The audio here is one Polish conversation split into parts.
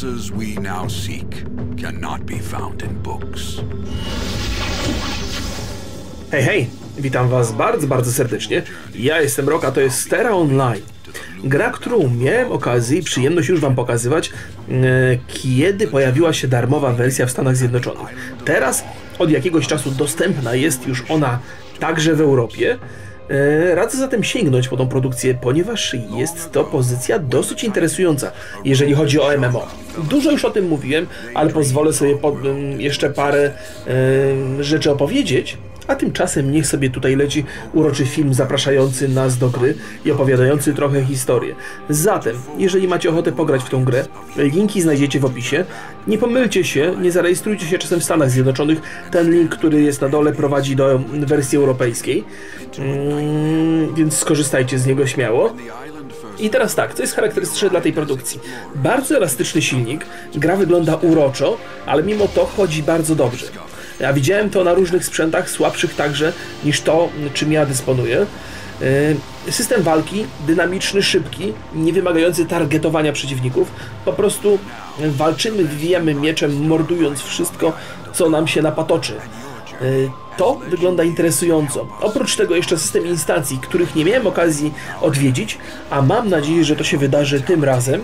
answers we now seek cannot be found in books. Hej, hej! Witam Was bardzo, bardzo serdecznie. Ja jestem Rok, a to jest Stera Online. Gra, którą miałem okazję i przyjemność już Wam pokazywać, e, kiedy pojawiła się darmowa wersja w Stanach Zjednoczonych. Teraz od jakiegoś czasu dostępna jest już ona także w Europie. E, Radzę zatem sięgnąć po tą produkcję, ponieważ jest to pozycja dosyć interesująca, jeżeli chodzi o MMO. Dużo już o tym mówiłem, ale pozwolę sobie jeszcze parę em, rzeczy opowiedzieć. A tymczasem niech sobie tutaj leci uroczy film zapraszający nas do gry i opowiadający trochę historię. Zatem, jeżeli macie ochotę pograć w tą grę, linki znajdziecie w opisie. Nie pomylcie się, nie zarejestrujcie się czasem w Stanach Zjednoczonych. Ten link, który jest na dole, prowadzi do wersji europejskiej, mm, więc skorzystajcie z niego śmiało. I teraz tak, co jest charakterystyczne dla tej produkcji? Bardzo elastyczny silnik, gra wygląda uroczo, ale mimo to chodzi bardzo dobrze. Ja widziałem to na różnych sprzętach, słabszych także niż to, czym ja dysponuję. Yy, System walki dynamiczny, szybki, nie wymagający targetowania przeciwników. Po prostu walczymy, wywijamy mieczem, mordując wszystko, co nam się napatoczy. Yy, To wygląda interesująco. Oprócz tego jeszcze system instancji, których nie miałem okazji odwiedzić, a mam nadzieję, że to się wydarzy tym razem.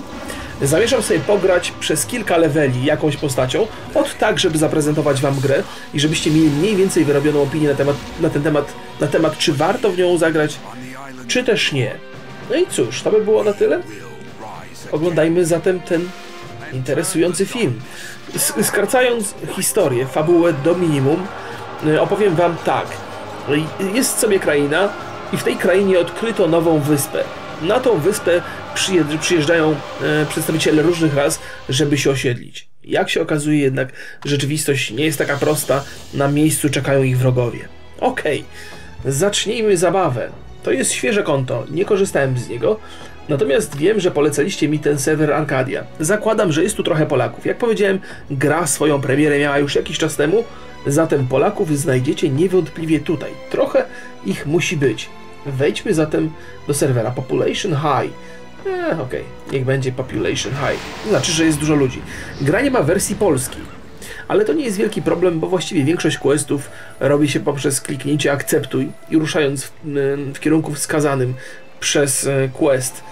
Zamierzam sobie pograć przez kilka leveli jakąś postacią, od tak, żeby zaprezentować Wam grę i żebyście mieli mniej więcej wyrobioną opinię na, temat, na ten temat, na temat, czy warto w nią zagrać, czy też nie. No i cóż, to by było na tyle. Oglądajmy zatem ten interesujący film. Skracając historię, fabułę do minimum, y, opowiem Wam tak. Y, Jest sobie kraina i w tej krainie odkryto nową wyspę. Na tą wyspę przyjeżdżają e, przedstawiciele różnych ras, żeby się osiedlić. Jak się okazuje jednak, rzeczywistość nie jest taka prosta, na miejscu czekają ich wrogowie. Okej, zacznijmy zabawę. To jest świeże konto, nie korzystałem z niego, natomiast wiem, że polecaliście mi ten serwer Arcadia. Zakładam, że jest tu trochę Polaków. Jak powiedziałem, gra swoją premierę miała już jakiś czas temu, zatem Polaków znajdziecie niewątpliwie tutaj. Trochę ich musi być. Wejdźmy zatem do serwera Population High. Eee, okej, niech będzie Population High. Znaczy, że jest dużo ludzi. Gra nie ma wersji polskiej. Ale to nie jest wielki problem, bo właściwie większość questów robi się poprzez kliknięcie akceptuj i ruszając w, w kierunku wskazanym przez e, quest.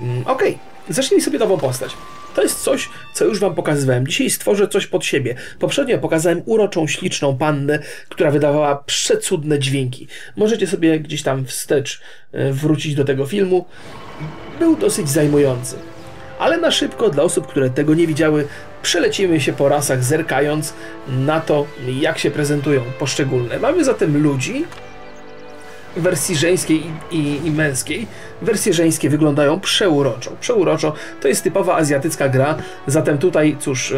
Mm, Okej, zacznijmy sobie nową postać. To jest coś, co już Wam pokazywałem. Dzisiaj stworzę coś pod siebie. Poprzednio pokazałem uroczą, śliczną pannę, która wydawała przecudne dźwięki. Możecie sobie gdzieś tam wstecz e, wrócić do tego filmu. Był dosyć zajmujący. Ale na szybko, dla osób, które tego nie widziały, przelecimy się po rasach, zerkając na to, jak się prezentują poszczególne. Mamy zatem ludzi, wersji żeńskiej i, i, i męskiej. Wersje żeńskie wyglądają przeuroczo. Przeuroczo to jest typowa azjatycka gra, zatem tutaj, cóż, e,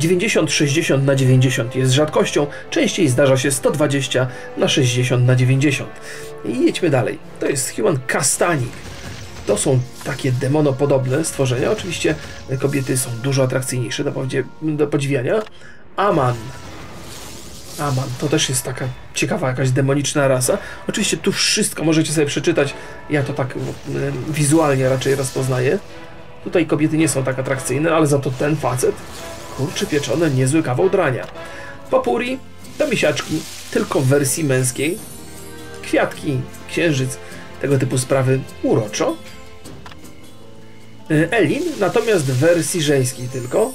90-60 na 90 jest rzadkością, częściej zdarza się 120 na 60 na 90. I jedźmy dalej. To jest Human Castanik. To są takie demonopodobne stworzenia. Oczywiście kobiety są dużo atrakcyjniejsze do, do podziwiania. Aman. Aman, to też jest taka ciekawa jakaś demoniczna rasa. Oczywiście tu wszystko możecie sobie przeczytać. Ja to tak wizualnie raczej rozpoznaję. Tutaj kobiety nie są tak atrakcyjne, ale za to ten facet, kurczy pieczone, niezły kawał drania. Popuri to misiaczki, tylko w wersji męskiej. Kwiatki, księżyc, tego typu sprawy uroczo. Y, Elin natomiast w wersji żeńskiej tylko.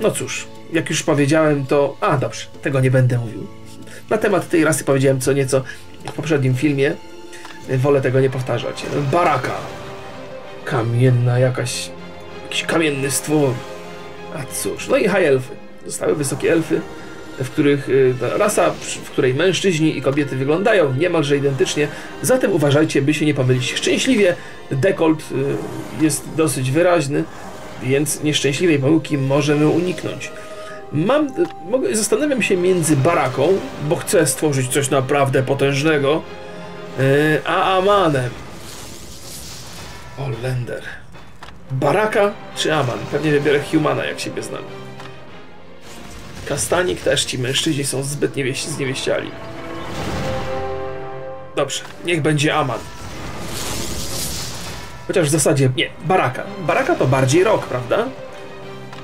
No cóż, jak już powiedziałem, to. A dobrze, tego nie będę mówił. Na temat tej rasy powiedziałem co nieco w poprzednim filmie. Wolę tego nie powtarzać. Baraka. Kamienna jakaś. Jakiś kamienny stwór. A cóż, no i high elfy. Zostały wysokie elfy, w których y, rasa, w której mężczyźni i kobiety wyglądają niemalże identycznie. Zatem uważajcie, by się nie pomylić. Szczęśliwie dekolt y, jest dosyć wyraźny, więc nieszczęśliwej pomyłki możemy uniknąć. Mam, mogę, zastanawiam się między baraką, bo chcę stworzyć coś naprawdę potężnego, a Amanem. Olender. Baraka czy Aman? Pewnie wybiorę Humana, jak siebie znam. Kastanik też ci mężczyźni są zbyt niewieści, zniewieściali. Dobrze, niech będzie Aman. Chociaż w zasadzie nie, baraka. Baraka to bardziej rok, prawda?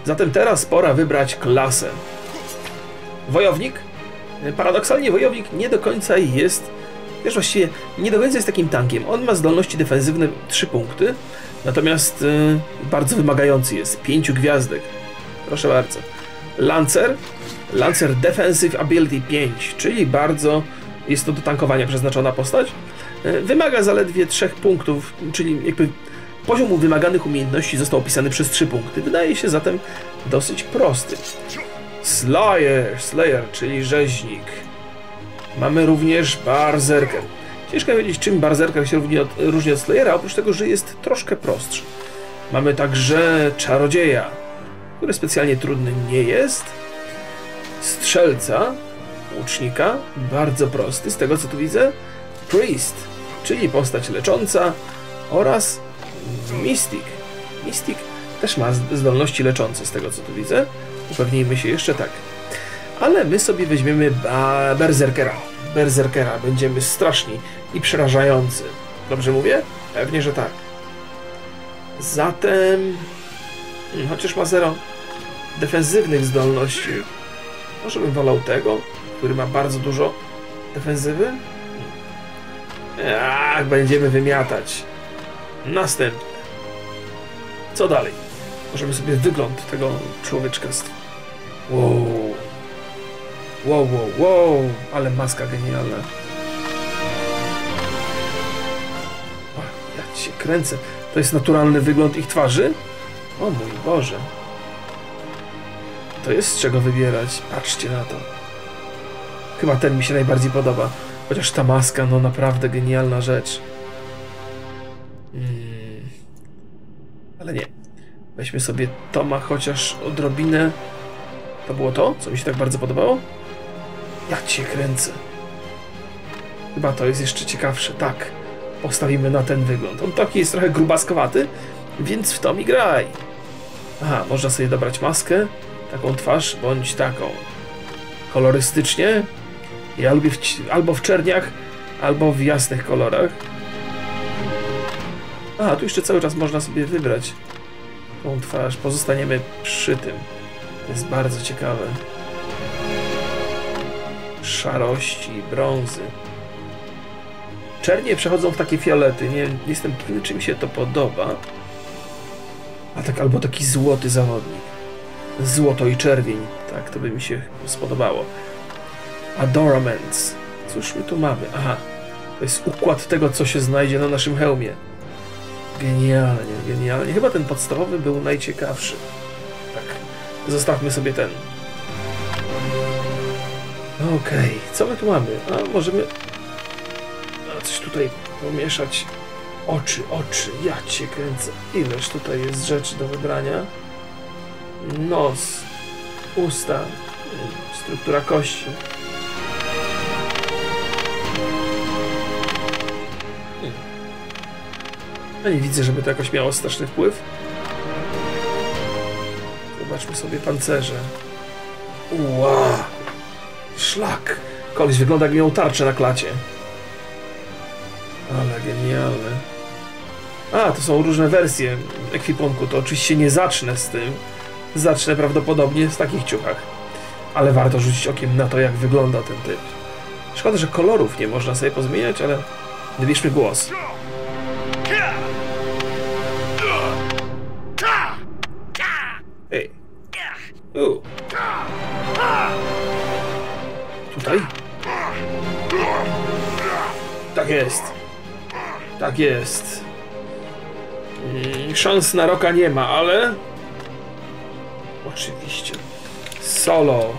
Zatem teraz pora wybrać klasę. Wojownik? Paradoksalnie wojownik nie do końca jest... Wiesz, właściwie nie do końca jest takim tankiem. On ma zdolności defensywne 3 punkty, natomiast y, bardzo wymagający jest. 5 gwiazdek. Proszę bardzo. Lancer? Lancer Defensive Ability 5, czyli bardzo jest to do tankowania przeznaczona postać. Y, wymaga zaledwie 3 punktów, czyli jakby poziom wymaganych umiejętności został opisany przez 3 punkty. Wydaje się zatem dosyć prosty. Slayer, Slayer, czyli rzeźnik. Mamy również Berserker. Ciężko wiedzieć, czym Berserker się różni od, różni od Slayera, oprócz tego, że jest troszkę prostszy. Mamy także Czarodzieja, który specjalnie trudny nie jest. Strzelca, łucznika, bardzo prosty, z tego co tu widzę. Priest, czyli postać lecząca oraz Mystic. Mystic też ma zdolności leczące, z tego co tu widzę. Upewnijmy się jeszcze tak. Ale my sobie weźmiemy Berserkera. Berserkera. Będziemy straszni i przerażający. Dobrze mówię? Pewnie, że tak. Zatem... Chociaż ma zero defensywnych zdolności. Może bym wolał tego, który ma bardzo dużo defensywy? Ach, będziemy wymiatać. Następny. Co dalej? Możemy sobie wygląd tego człowieczka Wow. Wow, wow, wow. Ale maska genialna. Ja się kręcę. To jest naturalny wygląd ich twarzy? O mój Boże. To jest z czego wybierać. Patrzcie na to. Chyba ten mi się najbardziej podoba. Chociaż ta maska, no naprawdę genialna rzecz. Hmm. Ale nie. Weźmy sobie Toma chociaż odrobinę. To było to, co mi się tak bardzo podobało? Ja cię kręcę. Chyba to jest jeszcze ciekawsze. Tak, postawimy na ten wygląd. On taki jest trochę grubaskowaty, więc w to mi graj. Aha, można sobie dobrać maskę, taką twarz, bądź taką. Kolorystycznie. Ja lubię w, albo w czerniach, albo w jasnych kolorach. A, tu jeszcze cały czas można sobie wybrać tą twarz. Pozostaniemy przy tym. To jest bardzo ciekawe. Szarości, brązy. Czernie przechodzą w takie fiolety. Nie, nie jestem pewny, czy mi się to podoba. A tak, albo taki złoty zawodnik. Złoto i czerwień. Tak, to by mi się spodobało. Adoraments. Cóż my tu mamy? Aha, to jest układ tego, co się znajdzie na naszym hełmie. Genialnie, genialnie. Chyba ten podstawowy był najciekawszy. Tak, zostawmy sobie ten. Okej, okay. co my tu mamy? A możemy A, coś tutaj pomieszać. Oczy, oczy, ja cię kręcę. Ileż tutaj jest rzeczy do wybrania. Nos, usta, struktura kości. Ja nie widzę, żeby to jakoś miało straszny wpływ. Zobaczmy sobie pancerze. Ua! Szlak! Koleś wygląda jak miał tarczę na klacie. Ale genialne. A, to są różne wersje ekwipunku. To oczywiście nie zacznę z tym. Zacznę prawdopodobnie w takich ciuchach. Ale warto rzucić okiem na to, jak wygląda ten typ. Szkoda, że kolorów nie można sobie pozmieniać, ale wybierzmy głos. Ej. U. Tutaj? Tak jest. Tak jest. Mm, szans na roka nie ma, ale... Oczywiście. Solo.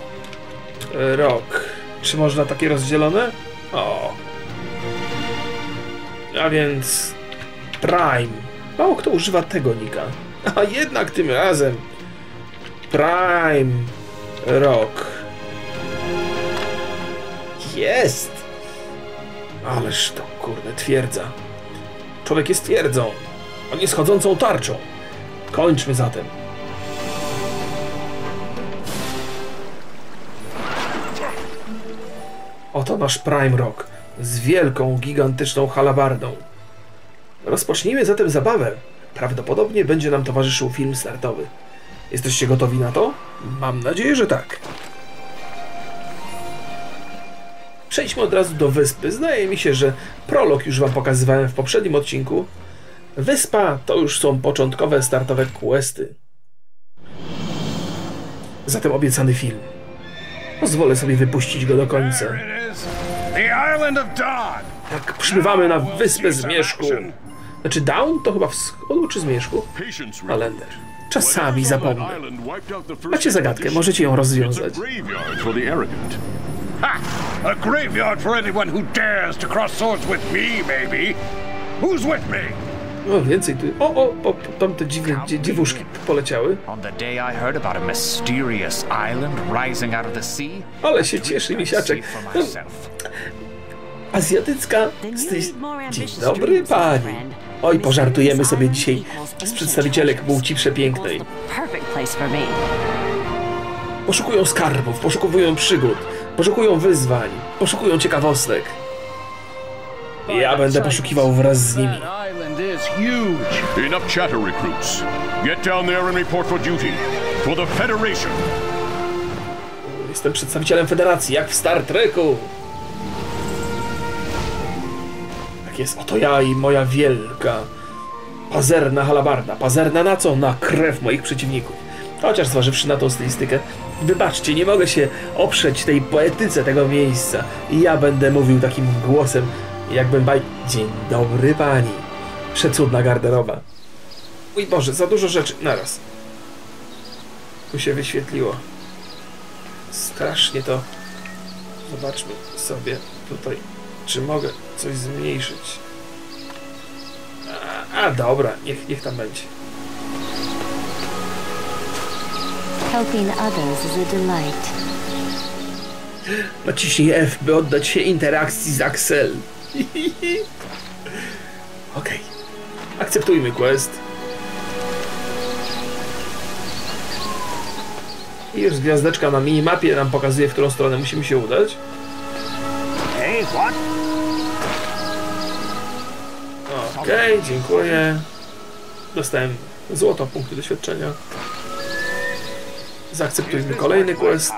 Rok. Czy można takie rozdzielone? O. A więc... Prime. Mało kto używa tego nika. A jednak tym razem. Prime Rock. Jest! Ależ to kurde twierdza. Człowiek jest twierdzą. On jest chodzącą tarczą. Kończmy zatem. Oto nasz Prime Rock z wielką, gigantyczną halabardą. Rozpocznijmy zatem zabawę. Prawdopodobnie będzie nam towarzyszył film startowy. Jesteście gotowi na to? Mam nadzieję, że tak. Przejdźmy od razu do wyspy. Zdaje mi się, że prolog już wam pokazywałem w poprzednim odcinku. Wyspa to już są początkowe startowe questy. Zatem obiecany film. Pozwolę sobie wypuścić go do końca. Tak, przybywamy na wyspę Zmierzchu. Znaczy Down to chyba wschodu czy Zmierzchu? Alender. Czasami zapomnę. Macie zagadkę, możecie ją rozwiązać. Ha! A graveyard for anyone who dares to cross swords with me, maybe. Who's with me? No więcej tu... O, o, o tam te dziwne dzie, dziewuszki poleciały. Ale się cieszy misiaczek. No, azjatycka styl... Dzień dobry pani. Oj, pożartujemy sobie dzisiaj z przedstawicielek płci przepięknej. Poszukują skarbów, poszukują przygód, poszukują wyzwań, poszukują ciekawostek. Ja będę poszukiwał wraz z nimi. Island is huge. Enough chatter, recruits. Get down there and report for duty. For the Federation. Jestem przedstawicielem federacji, jak w Star Treku. Tak jest, oto ja i moja wielka, pazerna halabarda. Pazerna na co? Na krew moich przeciwników. Chociaż zważywszy na tą stylistykę, wybaczcie, nie mogę się oprzeć tej poetyce tego miejsca. I ja będę mówił takim głosem, jakbym baj... Dzień dobry pani. Przecudna garderoba. Mój Boże, za dużo rzeczy naraz. Tu się wyświetliło. Strasznie to. Zobaczmy sobie tutaj, czy mogę coś zmniejszyć. A, a dobra, niech, niech tam będzie. Helping others is a delight. Naciśnij F, by oddać się interakcji z Axel. Okej. Akceptujmy quest. I już gwiazdeczka na minimapie nam pokazuje, w którą stronę musimy się udać. Hey, what? Okej, dziękuję. Dostałem złoto punkty doświadczenia. Zaakceptujmy kolejny quest.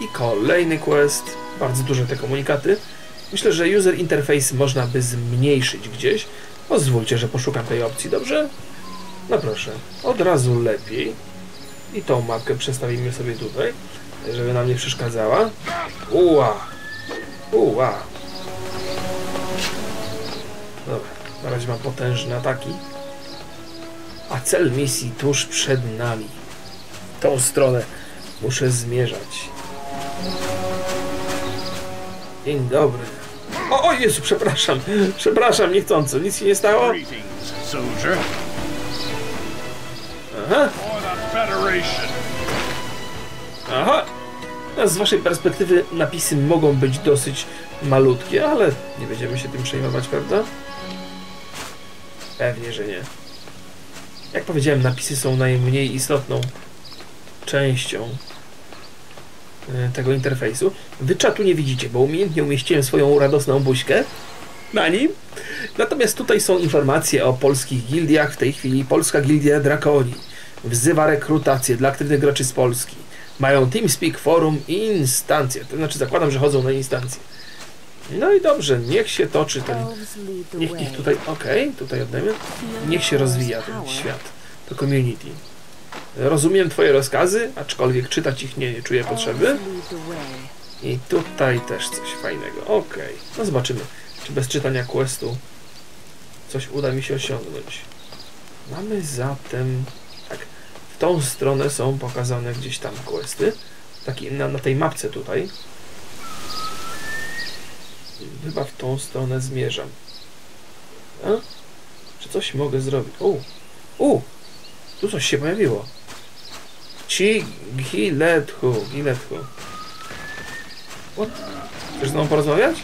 I kolejny quest. Bardzo duże te komunikaty. Myślę, że user interface można by zmniejszyć gdzieś. Pozwólcie, że poszukam tej opcji, dobrze? No proszę, od razu lepiej. I tą mapkę przestawimy sobie tutaj, żeby nam nie przeszkadzała. Uła! Uła! Dobra, na razie mam potężne ataki. A cel misji tuż przed nami. Tą stronę muszę zmierzać. Dzień dobry. O, o Jezu, przepraszam. Przepraszam, niechcąco. Nic się nie stało? Aha, aha. Z waszej perspektywy napisy mogą być dosyć malutkie, ale nie będziemy się tym przejmować, prawda? Pewnie, że nie. Jak powiedziałem, napisy są najmniej istotną częścią tego interfejsu. Wy czatu nie widzicie, bo umiejętnie umieściłem swoją radosną buźkę na nim. Natomiast tutaj są informacje o polskich gildiach. W tej chwili Polska Gildia Drakoni wzywa rekrutację dla aktywnych graczy z Polski. Mają TeamSpeak, forum i instancje. To znaczy zakładam, że chodzą na instancje. No i dobrze, niech się toczy ten... Niech ich tutaj... Okej, tutaj oddajemy. Niech się rozwija ten świat. To community. Rozumiem twoje rozkazy, aczkolwiek czytać ich nie, nie czuję potrzeby. I tutaj też coś fajnego. Okej. No zobaczymy, czy bez czytania questu coś uda mi się osiągnąć. Mamy zatem... Tak, w tą stronę są pokazane gdzieś tam questy. Taki, na, na tej mapce tutaj. Chyba w tą stronę zmierzam. A? Czy coś mogę zrobić? U! U! Tu coś się pojawiło. Ci Gilethu. Gilethu. What? Chcesz z porozmawiać?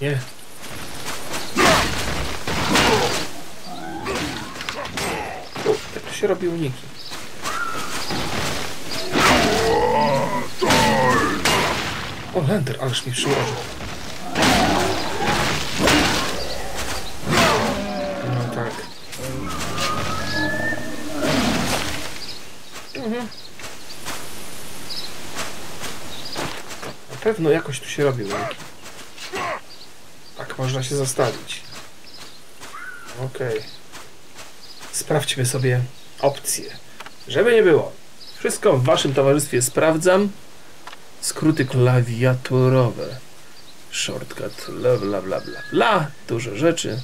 Nie. O, tak to się robi uniki. O, Lender, ależ mi przyłożył. Pewno jakoś tu się robi łąki. Tak można się zostawić. Okej. Sprawdźmy sobie opcje. Żeby nie było. Wszystko w waszym towarzystwie sprawdzam. Skróty klawiaturowe. Shortcut, bla bla bla bla bla. Dużo rzeczy.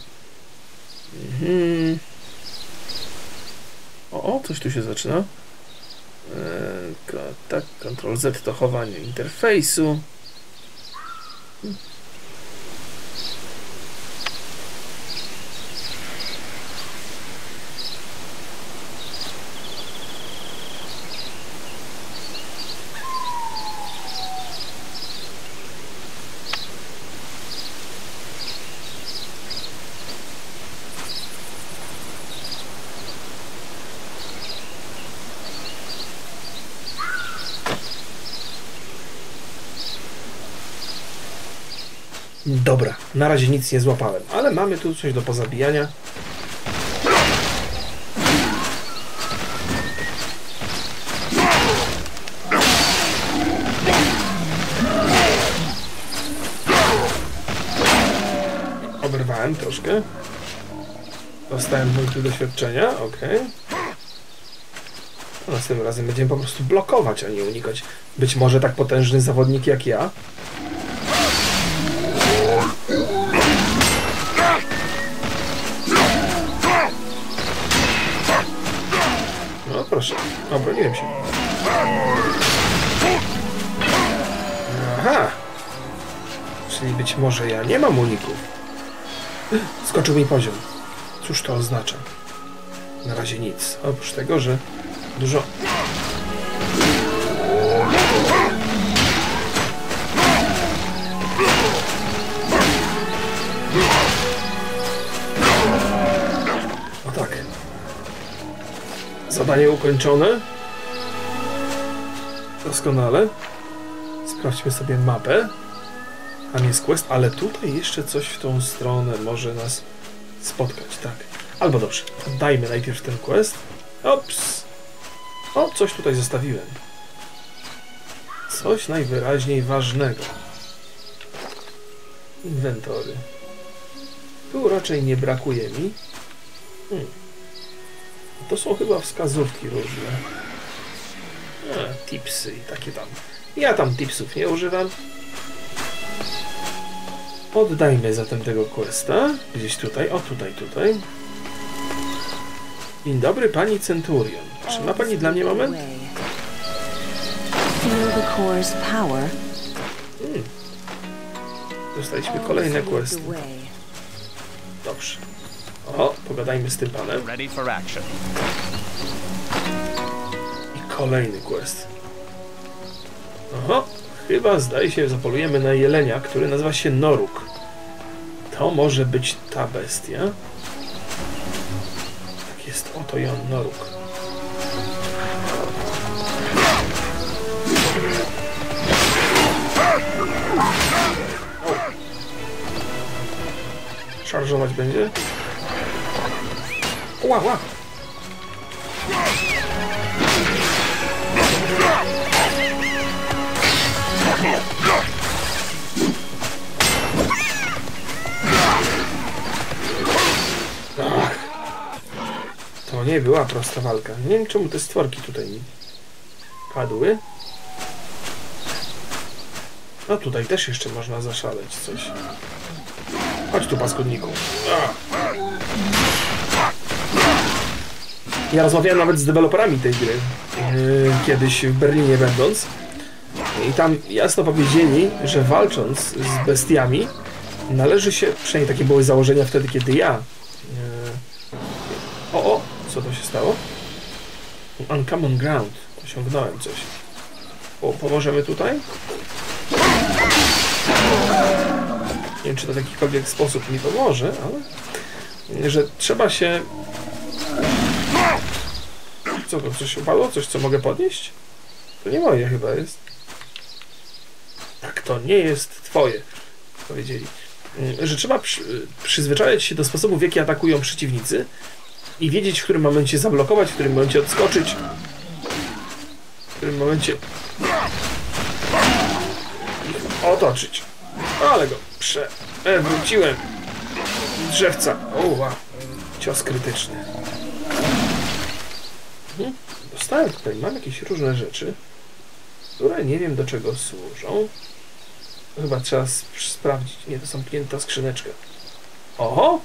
Mhm. O, o, coś tu się zaczyna. Eee, tak, Ctrl Z to chowanie interfejsu. Dobra, na razie nic nie złapałem, ale mamy tu coś do pozabijania. Oberwałem troszkę. Dostałem punkty doświadczenia, ok. Następnym razem będziemy po prostu blokować, a nie unikać. Być może tak potężny zawodnik jak ja proszę, obroniłem się. Aha! Czyli być może ja nie mam uników. Skoczył mi poziom. Cóż to oznacza? Na razie nic. Oprócz tego, że dużo... Zadanie ukończone. Doskonale. Sprawdźmy sobie mapę. Tam jest quest, ale tutaj jeszcze coś w tą stronę może nas spotkać, tak. Albo dobrze, oddajmy najpierw ten quest. Ops! O, coś tutaj zostawiłem. Coś najwyraźniej ważnego. Inwentory. Tu raczej nie brakuje mi. Hmm. To są chyba wskazówki różne. A, tipsy i takie tam. Ja tam tipsów nie używam. Poddajmy zatem tego questa. Gdzieś tutaj, o tutaj, tutaj. Dzień dobry, pani Centurion. Czy ma pani dla mnie moment? Power. Dostaliśmy kolejne questy. Dobrze. O, pogadajmy z tym panem. I kolejny quest. Oho, chyba zdaje się, zapolujemy na jelenia, który nazywa się Noruk. To może być ta bestia. Tak jest, oto on, Noruk. Szarżować będzie? Ła, ła! Ach, to nie była prosta walka. Nie wiem czemu te stworki tutaj padły. No tutaj też jeszcze można zaszaleć coś. Chodź tu paskudniku. Ach. Ja rozmawiałem nawet z deweloperami tej gry yy, kiedyś w Berlinie będąc i tam jasno powiedzieli, że walcząc z bestiami należy się, przynajmniej takie były założenia wtedy, kiedy ja yy, o, o, co to się stało? Uncommon ground. Osiągnąłem coś. O, pomożemy tutaj? Nie wiem, czy to w jakikolwiek sposób mi pomoże, ale że trzeba się co to, coś upadło? Coś, co mogę podnieść? To nie moje chyba jest. Tak, to nie jest twoje, powiedzieli. Mm, Że trzeba przy, przyzwyczajać się do sposobu, w jaki atakują przeciwnicy i wiedzieć, w którym momencie zablokować, w którym momencie odskoczyć, w którym momencie otoczyć. Ale go przewróciłem. Drzewca. O, wow. Cios krytyczny. Dostałem tutaj, mam jakieś różne rzeczy, które nie wiem do czego służą. Chyba trzeba sp- sprawdzić. Nie, to zamknięta skrzyneczka. Oho!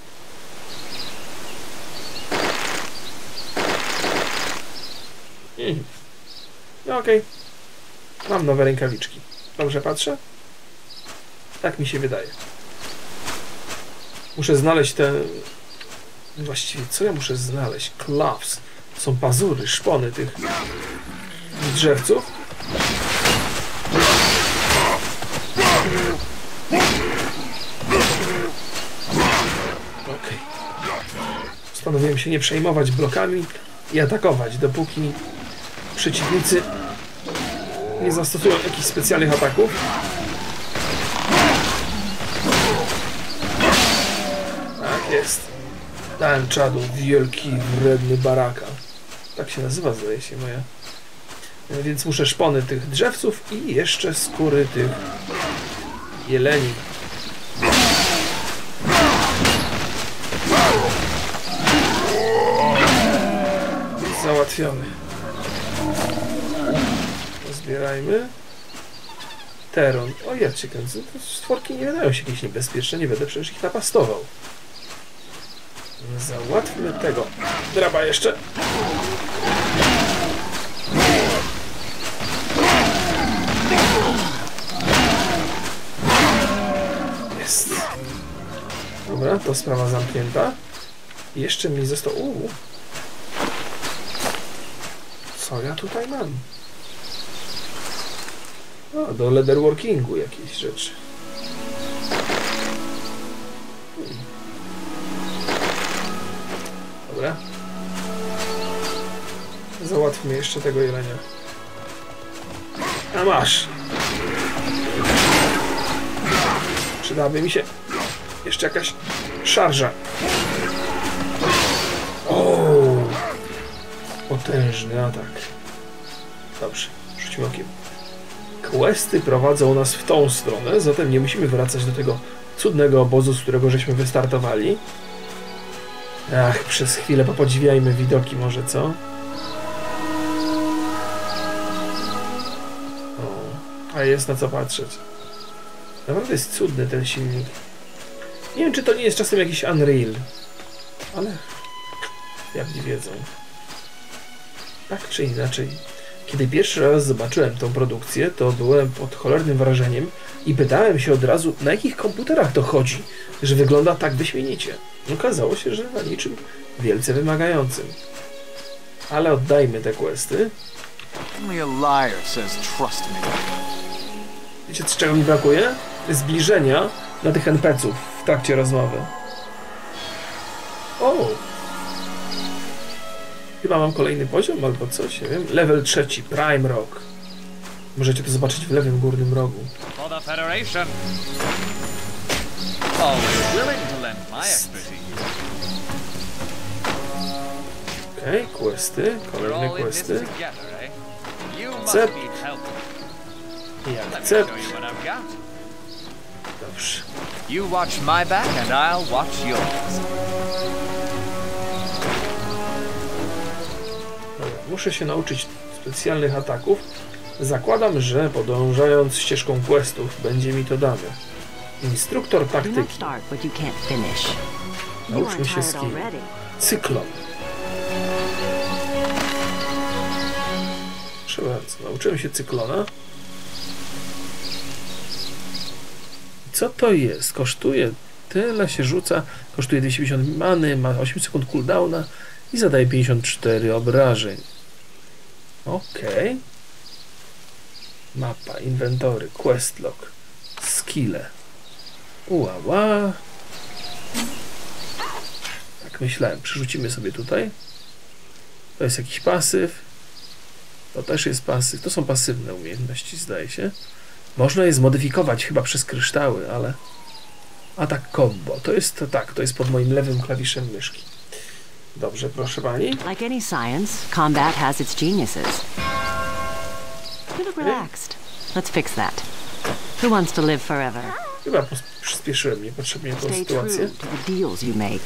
Mhm. No okej. Mam nowe rękawiczki. Dobrze patrzę? Tak mi się wydaje. Muszę znaleźć te... Właściwie, co ja muszę znaleźć? Claws. Są pazury, szpony tych drzewców. Okej. Postanowiłem się nie przejmować blokami i atakować, dopóki przeciwnicy nie zastosują jakichś specjalnych ataków. Tak jest. Dałem czadu, wielki, wredny baraka. Tak się nazywa, zdaje się, moja. E, Więc muszę szpony tych drzewców i jeszcze skóry tych jeleni. Załatwiony. Zbierajmy. Teron. O ja cię kręcę. Stworki nie wydają się jakieś niebezpieczne, nie będę przecież ich napastował. Załatwmy tego. Draba jeszcze. Jest. Dobra, to sprawa zamknięta. Jeszcze mi został... Uuu. Co ja tutaj mam? A, do leatherworkingu jakieś rzeczy. Hmm. Dobra. Załatwmy jeszcze tego jelenia. A masz. Przydałaby mi się jeszcze jakaś szarża. O! Potężny atak. Dobrze, rzućmy okiem. Questy prowadzą nas w tą stronę, zatem nie musimy wracać do tego cudnego obozu, z którego żeśmy wystartowali. Ach, przez chwilę popodziwiajmy widoki może, co? O, a jest na co patrzeć. Naprawdę jest cudny ten silnik. Nie wiem, czy to nie jest czasem jakiś Unreal. Ale jak nie wiedzą. Tak czy inaczej, kiedy pierwszy raz zobaczyłem tą produkcję, to byłem pod cholernym wrażeniem i pytałem się od razu, na jakich komputerach to chodzi, że wygląda tak wyśmienicie. Okazało się, że na niczym wielce wymagającym. Ale oddajmy te questy. Wiecie, z czego mi brakuje? Zbliżenia na tych NPC-ów w trakcie rozmowy. O! Chyba mam kolejny poziom albo coś, nie wiem. Level trzeci, Prime Rock. Możecie to zobaczyć w lewym górnym rogu. Okej, questy, We're kolejne questy. what I've got. Dobrze. You watch my back and I'll watch yours. Muszę się nauczyć specjalnych ataków. Zakładam, że podążając ścieżką questów będzie mi to dane. Instruktor taktyki. Nauczmy się skill. Cyklon. Proszę bardzo, nauczyłem się cyklona. Co to jest? Kosztuje tyle, się rzuca, kosztuje 250 many, ma 8 sekund cooldowna i zadaje 54 obrażeń. Okej. Mapa, inwentory, questlog, skille. Ua, ła. Tak myślałem. Przerzucimy sobie tutaj. To jest jakiś pasyw. To też jest pasyw. To są pasywne umiejętności, zdaje się. Można je zmodyfikować chyba przez kryształy, ale... Atak combo. To jest tak, to jest pod moim lewym klawiszem myszki. Dobrze, proszę pani. Like any science, combat has its geniuses. You look relaxed. Let's fix that. Who wants to live forever? Chyba przyspieszyłem niepotrzebnie tą Stay true sytuację. to the deals you make.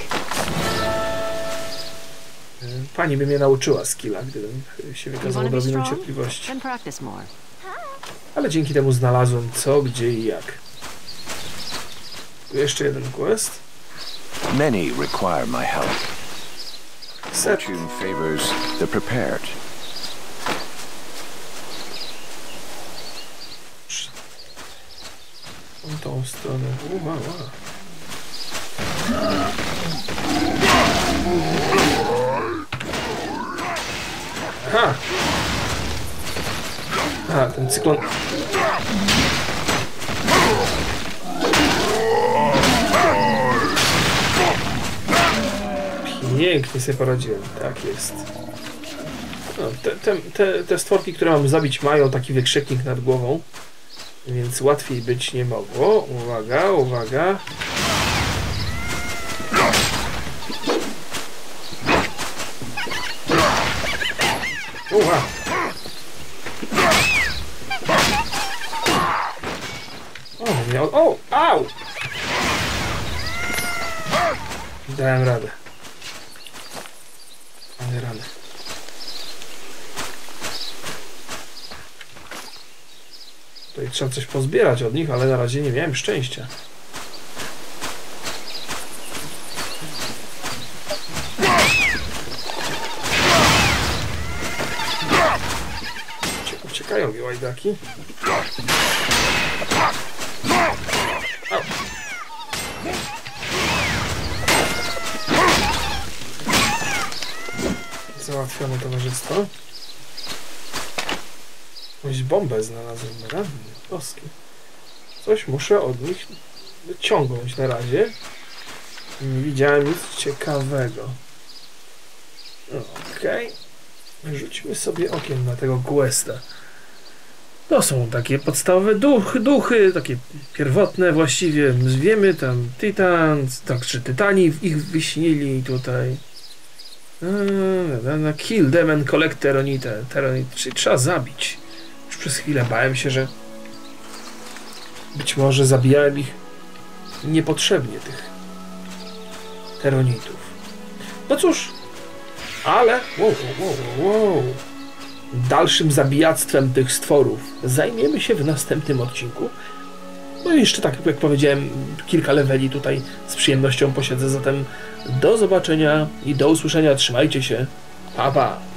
Pani by mnie nauczyła skilla, gdybym się You wykazał odrobiną strong? cierpliwości. Then practice more. Ale dzięki temu znalazłem co, gdzie i jak. Tu jeszcze jeden quest. Many require my help. Set. Fortune favors the prepared. Tą stronę. Aha! Aha, ten cyklon... Pięknie sobie poradziłem, tak jest. No, te, te, te, te stworki, które mam zabić, mają taki wykrzyknik nad głową. Więc łatwiej być nie mogło. Uwaga, uwaga. Uwa. O, miał... O, au! Dałem radę. Ale radę. Tutaj trzeba coś pozbierać od nich, ale na razie nie miałem szczęścia. Ucie- Uciekają mi łajdaki. Au. Załatwiono towarzystwo. Jakąś bombę znalazłem, ranny, boskie. Coś muszę od nich wyciągnąć na razie. Nie widziałem nic ciekawego. Okej. Rzućmy sobie okiem na tego questa. To są takie podstawowe duchy, duchy, takie pierwotne właściwie. Wiemy tam Titan, tak czy Tytani ich wyśnili tutaj. Eee, Kill and collect Teronite. Teronite, czyli trzeba zabić. Już przez chwilę bałem się, że być może zabijałem ich niepotrzebnie, tych teronitów. No cóż, ale wow, wow, wow, dalszym zabijactwem tych stworów zajmiemy się w następnym odcinku. No i jeszcze tak jak powiedziałem, kilka leveli tutaj z przyjemnością posiedzę, zatem do zobaczenia i do usłyszenia. Trzymajcie się. Pa, pa.